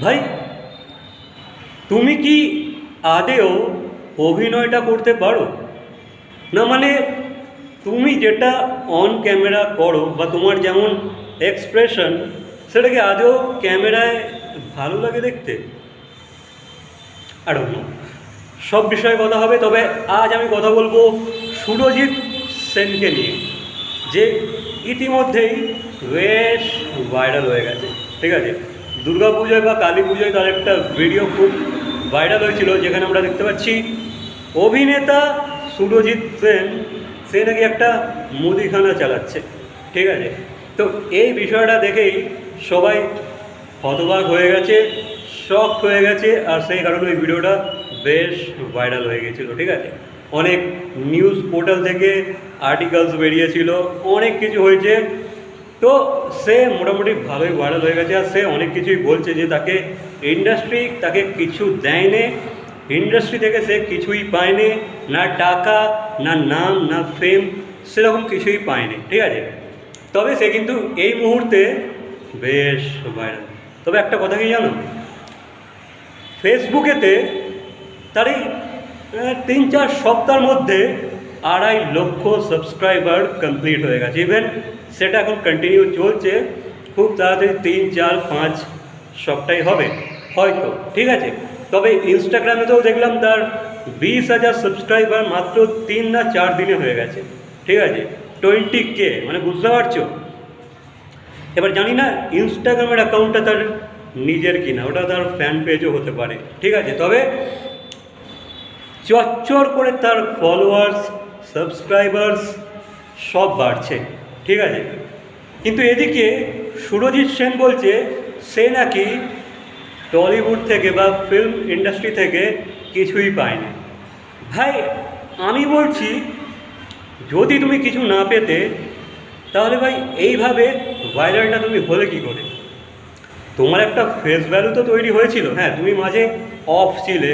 ভাই, তুমি কি আদেও অভিনয়টা করতে পারো? না মানে তুমি যেটা অন ক্যামেরা করো বা তোমার যেমন এক্সপ্রেশন সেটাকে আদেও ক্যামেরায় ভালো লাগে দেখতে? আর সব বিষয়ে কথা হবে, তবে আজ আমি কথা বলব সুরজিৎ সেনকে নিয়ে, যে ইতিমধ্যেই বেশ ভাইরাল হয়ে গেছে। ঠিক আছে? দুর্গা পুজোয় বা কালী পুজোয় তার একটা ভিডিও খুব ভাইরাল হয়েছিল, যেখানে আমরা দেখতে পাচ্ছি অভিনেতা সুরজিৎ সেন, সে নাকি একটা মুদিখানা চালাচ্ছে, ঠিক আছে? তো এই বিষয়টা দেখেই সবাই হতবাক হয়ে গেছে শখ হয়ে গেছে, আর সেই কারণে ওই ভিডিওটা বেশ ভাইরাল হয়ে গেছিল, ঠিক আছে? অনেক নিউজ পোর্টাল থেকে আর্টিকেলস বেরিয়েছিল, অনেক কিছু হয়েছে। তো সে মোটামুটি ভালোই ভাইরাল হয়ে গেছে আর সে অনেক কিছুই বলছে যে তাকে ইন্ডাস্ট্রি তাকে কিছু দেয়নি ইন্ডাস্ট্রি থেকে সে কিছুই পায়নি, না টাকা, না নাম, না ফেম সেরকম কিছুই পায়নি, ঠিক আছে? তবে সে কিন্তু এই মুহূর্তে বেশ ভাইরাল তবে একটা কথা কি জানো? ফেসবুকেতে তার এই তিন চার সপ্তাহের মধ্যে আড়াই লক্ষ সাবস্ক্রাইবার কমপ্লিট হয়ে গেছে। ইভেন সেটা এখন কন্টিনিউ চলছে, খুব তাড়াতাড়ি তিন, চার, পাঁচ সবটাই হবে, হয়তো, ঠিক আছে? তবে ইনস্টাগ্রামেতেও দেখলাম তার বিশ হাজার সাবস্ক্রাইবার মাত্র তিন না চার দিনে হয়ে গেছে, ঠিক আছে? টোয়েন্টি কে মানে বুঝতে পারছ? এবার জানি না ইনস্টাগ্রামের অ্যাকাউন্টটা তার নিজের কিনা, ওটা তার ফ্যান পেজও হতে পারে, ঠিক আছে? তবে চচ্চর করে তার ফলোয়ার্স সাবস্ক্রাইবার্স সব বাড়ছে। ঠিক আছে? কিন্তু এদিকে সুরজিৎ সেন বলছে, সে নাকি টলিউড থেকে বা ফিল্ম ইন্ডাস্ট্রি থেকে কিছুই পায়নি। ভাই, আমি বলছি, যদি তুমি কিছু না পেতে, তাহলে ভাই এইভাবে ভাইরালটা তুমি হলে কি করে? তোমার একটা ফেস ভ্যালু তো তৈরি হয়েছিল। হ্যাঁ তুমি মাঝে অফ ছিলে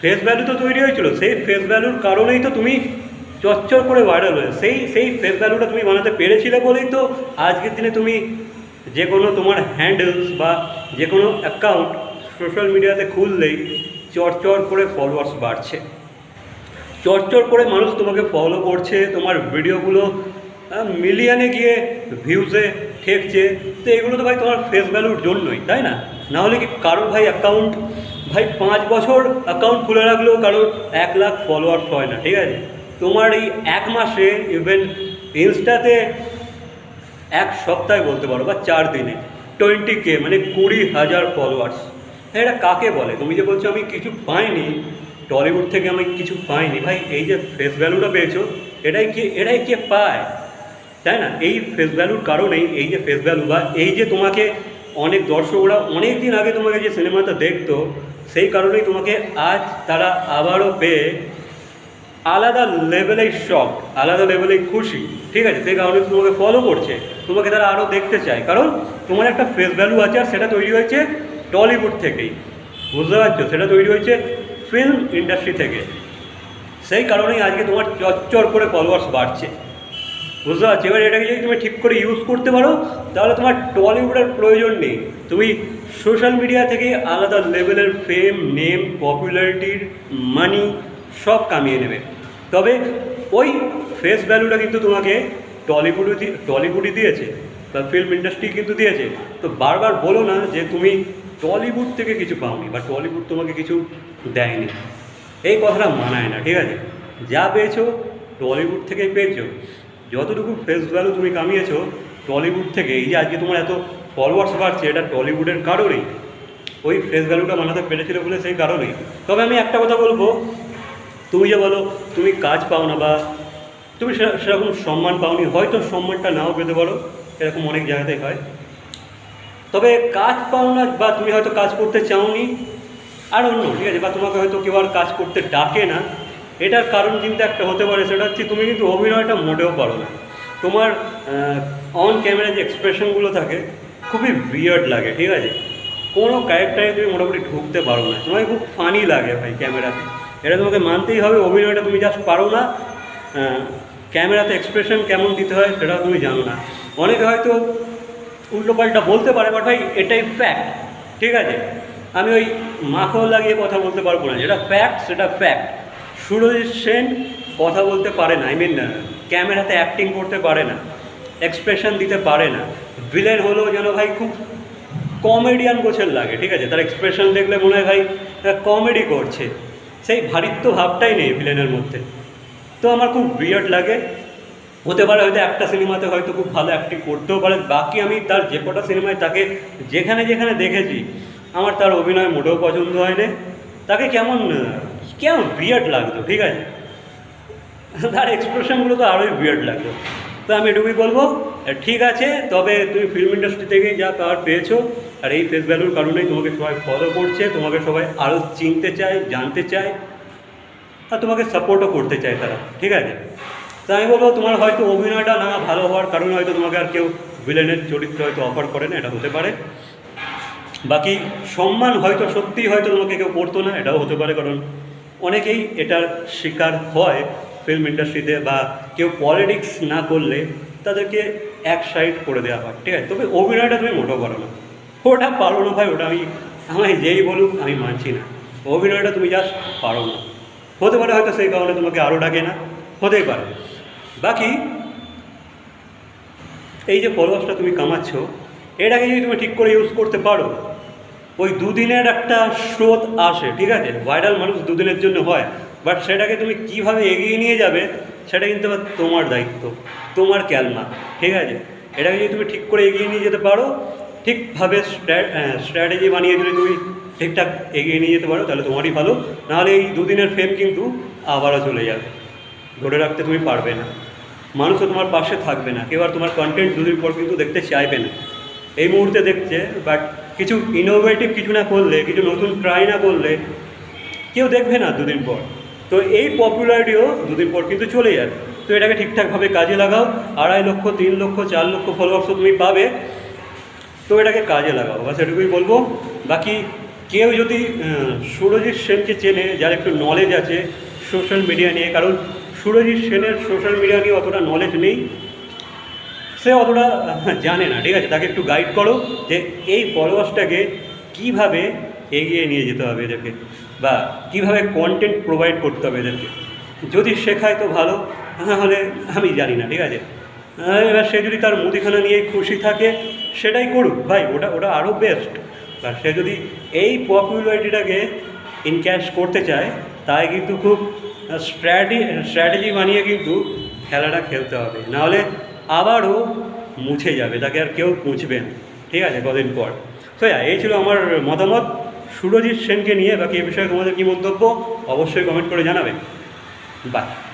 ফেস ভ্যালু তো তৈরি হয়েছিল। সেই ফেস ভ্যালুর কারণেই তো তুমি চচ্চর করে ভাইরাল হয়ে সেই সেই ফেস ভ্যালুটা তুমি বানাতে পেরেছিলে বলেই তো আজকের দিনে তুমি যে কোনো তোমার হ্যান্ডেলস বা যে কোনো অ্যাকাউন্ট সোশ্যাল মিডিয়াতে খুললেই চরচর করে ফলোয়ার্স বাড়ছে। চরচর করে মানুষ তোমাকে ফলো করছে, তোমার ভিডিওগুলো মিলিয়নে গিয়ে ভিউজে ঠেকছে। তো এগুলো তো ভাই তোমার ফেস ভ্যালুর জন্যই, তাই না? না হলে কি কারোর ভাই অ্যাকাউন্ট ভাই পাঁচ বছর অ্যাকাউন্ট খুলে রাখলেও কারোর এক লাখ ফলোয়ার্স হয় না, ঠিক আছে? তোমার এই এক মাসে ইভেন ইনস্টাতে এক সপ্তাহে বলতে পারো বা চার দিনে টোয়েন্টি কে মানে কুড়ি হাজার ফলোয়ার্স হ্যাঁ এটা কাকে বলে? তুমি যে বলছো আমি কিছু পাইনি টলিউড থেকে আমি কিছু পাইনি। ভাই, এই যে ফেস ভ্যালুটা পেয়েছ, এটাই কি, এটাই কে পায়? তাই না? এই ফেস ভ্যালুর কারণেই এই যে ফেস ভ্যালু বা এই যে তোমাকে অনেক দর্শকরা অনেক দিন আগে তোমাকে যে সিনেমাটা দেখতো, সেই কারণেই তোমাকে আজ তারা আবারও পেয়ে আলাদা লেভেলেই শখ, আলাদা লেভেলেই খুশি। ঠিক আছে, সেই কারণে তোমাকে ফলো করছে। তোমাকে তারা আরও দেখতে চায়। কারণ তোমার একটা ফেস ভ্যালু আছে আর সেটা তৈরি হয়েছে টলিউড থেকেই। বুঝতে পারছ? সেটা তৈরি হয়েছে ফিল্ম ইন্ডাস্ট্রি থেকে। সেই কারণেই আজকে তোমার চচ্চর করে ফলোয়ার্স বাড়ছে। বুঝতে পারছ? এবার এটাকে যদি তুমি ঠিক করে ইউজ করতে পারো, তাহলে তোমার টলিউডের প্রয়োজন নেই। তুমি সোশ্যাল মিডিয়া থেকে আলাদা লেভেলের ফেম নেম পপুলারিটির মানি সব কামিয়ে নেবে। তবে ওই ফেস ভ্যালুটা কিন্তু তোমাকে টলিউডও দি- টলিউডই দিয়েছে, বা ফিল্ম ইন্ডাস্ট্রি কিন্তু দিয়েছে। তো বারবার বলো না যে তুমি টলিউড থেকে কিছু পাওনি, বা টলিউড তোমাকে কিছু দেয়নি। এই কথাটা মানায় না, ঠিক আছে? যা পেয়েছ টলিউড থেকেই পেয়েছ। যতটুকু ফেস ভ্যালু তুমি কামিয়েছো টলিউড থেকে, এই যে আজকে তোমার এত ফলোয়ার্স বাড়ছে, এটা টলিউডের কারণেই। ওই ফেস ভ্যালুটা বানাতে পেরেছিল বলে সেই কারণেই। তবে আমি একটা কথা বলব তুমি যে বলো, তুমি কাজ পাও না বা তুমি সেরকম সম্মান পাওনি, হয়তো সম্মানটা নাও পেতে পারো, এরকম অনেক জায়গাতেই হয়। তবে কাজ পাও না বা তুমি হয়তো কাজ করতে চাওনি, আর অন্য, ঠিক আছে, বা তোমাকে হয়তো কেউ আর কাজ করতে ডাকে না, এটার কারণ কিন্তু একটা হতে পারে, সেটা হচ্ছে তুমি কিন্তু অভিনয়টা মোটেও পারো না। তোমার অন ক্যামেরা যে এক্সপ্রেশনগুলো থাকে, খুবই বিয়ার্ড লাগে, ঠিক আছে? কোনো ক্যারেক্টারে তুমি মোটামুটি ঢুকতে পারো না। তোমাকে খুব ফানি লাগে ভাই ক্যামেরাতে এটা তোমাকে মানতেই হবে, অভিনয়টা তুমি জাস্ট পারো না। ক্যামেরাতে এক্সপ্রেশন কেমন দিতে হয় সেটাও তুমি জানো না। অনেকে হয়তো উল্টোপাল্টা বলতে পারে বাট ভাই এটাই ফ্যাক্ট ঠিক আছে? আমি ওই মাখো লাগিয়ে কথা বলতে পারব না। যেটা ফ্যাক্ট সেটা ফ্যাক্ট সুরজিৎ সেন কথা বলতে পারে না আই মিন ক্যামেরাতে অ্যাক্টিং করতে পারে না এক্সপ্রেশন দিতে পারে না। ভিলেন হলো যেন ভাই খুব কমেডিয়ান গোছের লাগে, ঠিক আছে? তার এক্সপ্রেশন দেখলে মনে হয় ভাই কমেডি করছে। সেই ভারিত্ব ভাবটাই নেই ভিলেনের মধ্যে। তো আমার খুব বিয়ার্ড লাগে। হতে পারে হয়তো একটা সিনেমাতে হয়তো খুব ভালো অ্যাক্টিং করতেও পারে, বাকি আমি তার যে কটা সিনেমায় তাকে যেখানে যেখানে দেখেছি, আমার তার অভিনয় মোটেও পছন্দ হয়নি। তাকে কেমন কেমন বিয়ার্ড লাগতো, ঠিক আছে? তার এক্সপ্রেশনগুলো তো আরোই বিয়ার্ড লাগতো। তো আমি এটুকুই বলব ঠিক আছে, তবে তুমি ফিল্ম ইন্ডাস্ট্রি থেকেই যা পাওয়ার পেয়েছ, আর এই ফেস ভ্যালুর কারণেই তোমাকে সবাই ফলো করছে, তোমাকে সবাই আরও চিনতে চায়, জানতে চায়, আর তোমাকে সাপোর্টও করতে চায় তারা, ঠিক আছে? তো আমি বলব, তোমার হয়তো অভিনয়টা না ভালো হওয়ার কারণে হয়তো তোমাকে আর কেউ ভিলেনের চরিত্র হয়তো অফার করে না, এটা হতে পারে। বাকি সম্মান হয়তো সত্যিই হয়তো তোমাকে কেউ করতো না, এটাও হতে পারে, কারণ অনেকেই এটার শিকার হয় ফিল্ম ইন্ডাস্ট্রিতে বা কেউ পলিটিক্স না করলে তাদেরকে এক সাইড করে দেওয়া হয়, ঠিক আছে? তবে অভিনয়টা তুমি মোটেও পারো না। ওটা পারো না ভাই, ওটা আমি, আমায় যেই বলুক, আমি মানছি না। অভিনয়টা তুমি জাস্ট পারো না। হতে পারে হয়তো সেই কারণে তোমাকে আরও ডাকে না, হতেই পারে। বাকি, এই যে ফলোয়ার্সটা তুমি কামাচ্ছ এটাকে যদি তুমি ঠিক করে ইউজ করতে পারো, ওই দুদিনের একটা স্রোত আসে, ঠিক আছে? ভাইরাল মানুষ দুদিনের জন্য হয় বাট সেটাকে তুমি কীভাবে এগিয়ে নিয়ে যাবে সেটা কিন্তু তোমার দায়িত্ব, তোমার ক্যালমা ঠিক আছে? এটাকে যদি তুমি ঠিক করে এগিয়ে নিয়ে যেতে পারো, ঠিকভাবে স্ট্র্যাটেজি বানিয়ে যদি তুমি ঠিকঠাক এগিয়ে নিয়ে যেতে পারো, তাহলে তোমারই ভালো। নাহলে এই দুদিনের ফেম কিন্তু আবারও চলে যাবে। ধরে রাখতে তুমি পারবে না। মানুষও তোমার পাশে থাকবে না। কেউ তোমার কন্টেন্ট দুদিন পর কিন্তু দেখতে চাইবে না। এই মুহূর্তে দেখছে বাট কিছু ইনোভেটিভ কিছু না করলে, কিছু নতুন ট্রাই না করলে, কেউ দেখবে না দুদিন পর। তো এই পপুলারিটিও দুদিন পর কিন্তু চলে যাবে। তো এটাকে ঠিকঠাকভাবে কাজে লাগাও, আড়াই লক্ষ, তিন লক্ষ, চার লক্ষ ফলোয়ার্সও তুমি পাবে। তো এটাকে কাজে লাগাও বাস এটুকুই বলব। বাকি কেউ যদি সুরজিৎ সেনকে চেনে, যার একটু নলেজ আছে সোশ্যাল মিডিয়া নিয়ে, কারণ সুরজিৎ সেনের সোশ্যাল মিডিয়া নিয়ে অতটা নলেজ নেই। সে অতটা জানে না, ঠিক আছে? তাকে একটু গাইড করো যে এই ফলোয়ার্সটাকে কীভাবে এগিয়ে নিয়ে যেতে হবে এদেরকে। বা কীভাবে কন্টেন্ট প্রোভাইড করতে হবে এদেরকে? যদি শেখায় তো ভালো নাহলে আমি জানি না ঠিক আছে? এবার সে যদি তার মুদিখানা নিয়ে খুশি থাকে সেটাই করুক। ভাই ওটা ওটা আরও বেস্ট আর সে যদি এই পপুলারিটিটাকে ইনক্যাশ করতে চায় তাই কিন্তু খুব স্ট্র্যাটি স্ট্র্যাটেজি বানিয়ে কিন্তু খেলাটা খেলতে হবে। নাহলে আবারও মুছে যাবে তাকে আর কেউ মুছবে না। ঠিক আছে কদিন পর। তো হ্যাঁ, এই ছিল আমার মতামত। সুরজিৎ সেনকে নিয়ে বাকি এ বিষয়ে তোমাদের কী মন্তব্য? অবশ্যই কমেন্ট করে জানাবে। বাই